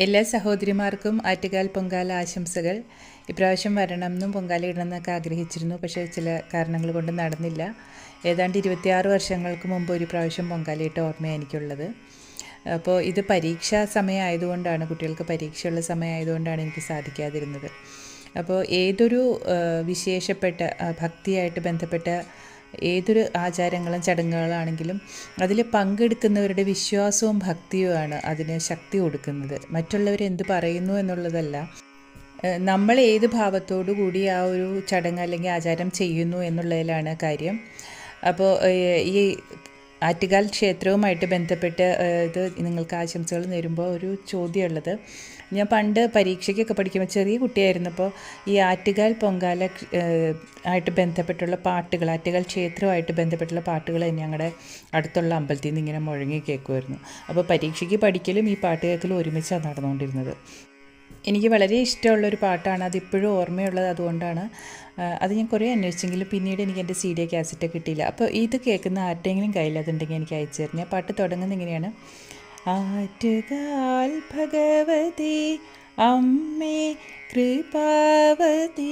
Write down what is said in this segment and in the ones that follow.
എല്ലാ സഹോദരിമാർക്കും ആറ്റുകാൽ പൊങ്കാല ആശംസകൾ. ഇപ്രാവശ്യം വരണം എന്നും പൊങ്കാല ഇടണം എന്നൊക്കെ ആഗ്രഹിച്ചിരുന്നു. പക്ഷേ ചില കാരണങ്ങൾ കൊണ്ട് നടന്നില്ല. ഏതാണ്ട് ഇരുപത്തിയാറ് വർഷങ്ങൾക്ക് മുമ്പ് ഒരു പ്രാവശ്യം പൊങ്കാലയിട്ട ഓർമ്മയാണ് എനിക്കുള്ളത് അപ്പോൾ ഇത് പരീക്ഷാ സമയമായതുകൊണ്ടാണ് കുട്ടികൾക്ക് പരീക്ഷയുള്ള സമയമായതുകൊണ്ടാണ് എനിക്ക് സാധിക്കാതിരുന്നത്. അപ്പോൾ ഏതൊരു വിശേഷപ്പെട്ട ഭക്തിയായിട്ട് ബന്ധപ്പെട്ട ഏതൊരു ആചാരങ്ങളും ചടങ്ങുകളാണെങ്കിലും അതിൽ പങ്കെടുക്കുന്നവരുടെ വിശ്വാസവും ഭക്തിയുമാണ് അതിന് ശക്തി കൊടുക്കുന്നത്. മറ്റുള്ളവർ എന്ത് പറയുന്നു എന്നുള്ളതല്ല. നമ്മൾ ഏത് ഭാവത്തോടു കൂടി ആ ഒരു ചടങ്ങ് അല്ലെങ്കിൽ ആചാരം ചെയ്യുന്നു എന്നുള്ളതിലാണ് കാര്യം. അപ്പോൾ ഈ ആറ്റുകാൽ ക്ഷേത്രവുമായിട്ട് ബന്ധപ്പെട്ട് ഇത് നിങ്ങൾക്ക് ആശംസകൾ നേരുമ്പോൾ ഒരു ചോദ്യമുള്ളത്. ഞാൻ പണ്ട് പരീക്ഷയ്ക്കൊക്കെ പഠിക്കുമ്പോൾ ചെറിയ കുട്ടിയായിരുന്നപ്പോൾ ഈ ആറ്റുകാൽ പൊങ്കാല ആയിട്ട് ബന്ധപ്പെട്ടുള്ള പാട്ടുകൾ ആറ്റുകാൽ ക്ഷേത്രവുമായിട്ട് ബന്ധപ്പെട്ടുള്ള പാട്ടുകൾ ഞങ്ങളുടെ അടുത്തുള്ള അമ്പലത്തിൽ നിന്ന് ഇങ്ങനെ മുഴങ്ങി കേൾക്കുമായിരുന്നു. അപ്പോൾ പരീക്ഷയ്ക്ക് പഠിക്കലും ഈ പാട്ട് കേൾക്കലും ഒരുമിച്ചാണ് നടന്നുകൊണ്ടിരുന്നത്. എനിക്ക് വളരെ ഇഷ്ടമുള്ളൊരു പാട്ടാണ്. അതിപ്പോഴും ഓർമ്മയുള്ളത് അതുകൊണ്ടാണ്. അത് ഞാൻ കുറേ അന്വേഷിച്ചെങ്കിലും പിന്നീട് എനിക്ക് എന്റെ സി ഡി കാസറ്റ് കിട്ടിയില്ല. അപ്പോൾ ഇത് കേൾക്കുന്ന ആരുടെയെങ്കിലും കയ്യിൽ അതുണ്ടെങ്കിൽ എനിക്ക് അയച്ചു ഞാൻ പാട്ട് തുടങ്ങുന്നത് ഇങ്ങനെയാണ് ആറ്റുകാൽ ഭഗവതി അമ്മേ കൃപാവതി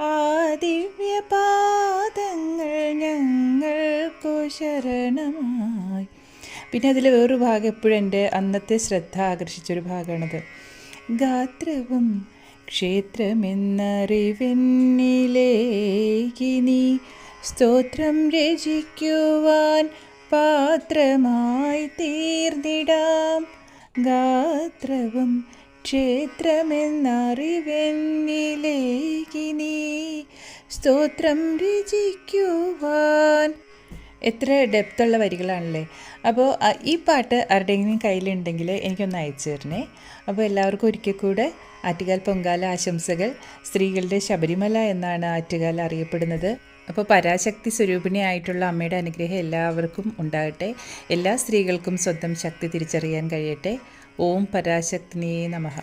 ആ ദിവ്യപാദങ്ങൾ ഞങ്ങൾക്കു ശരണമായി പിന്നെ അതിൽ വേറൊരു ഭാഗം എപ്പോഴും എന്റെ അന്നത്തെ ശ്രദ്ധ ആകർഷിച്ചൊരു ഭാഗമാണത്. ഗാത്രവും ക്ഷേത്രമെന്നറിവെന്നിലേകിനി സ്തോത്രം രചിക്കുവാൻ പാത്രമായി തീർന്നിടാം ഗാത്രവും ക്ഷേത്രമെന്നറിവെന്നിലേകിനി സ്തോത്രം രചിക്കുവാൻ എത്ര ഡെപ്തുള്ള വരികളാണല്ലേ? അപ്പോൾ ഈ പാട്ട് ആരുടെയെങ്കിലും കയ്യിലുണ്ടെങ്കിൽ എനിക്കൊന്ന് അയച്ചു തരണേ. അപ്പോൾ എല്ലാവർക്കും ഒരിക്കൽ കൂടെ ആറ്റുകാൽ പൊങ്കാല ആശംസകൾ. സ്ത്രീകളുടെ ശബരിമല എന്നാണ് ആറ്റുകാൽ അറിയപ്പെടുന്നത്. അപ്പോൾ പരാശക്തി സ്വരൂപിണിയായിട്ടുള്ള അമ്മയുടെ അനുഗ്രഹം എല്ലാവർക്കും ഉണ്ടാകട്ടെ. എല്ലാ സ്ത്രീകൾക്കും സ്വന്തം ശക്തി തിരിച്ചറിയാൻ കഴിയട്ടെ. ഓം പരാശക്തിനേ നമഃ.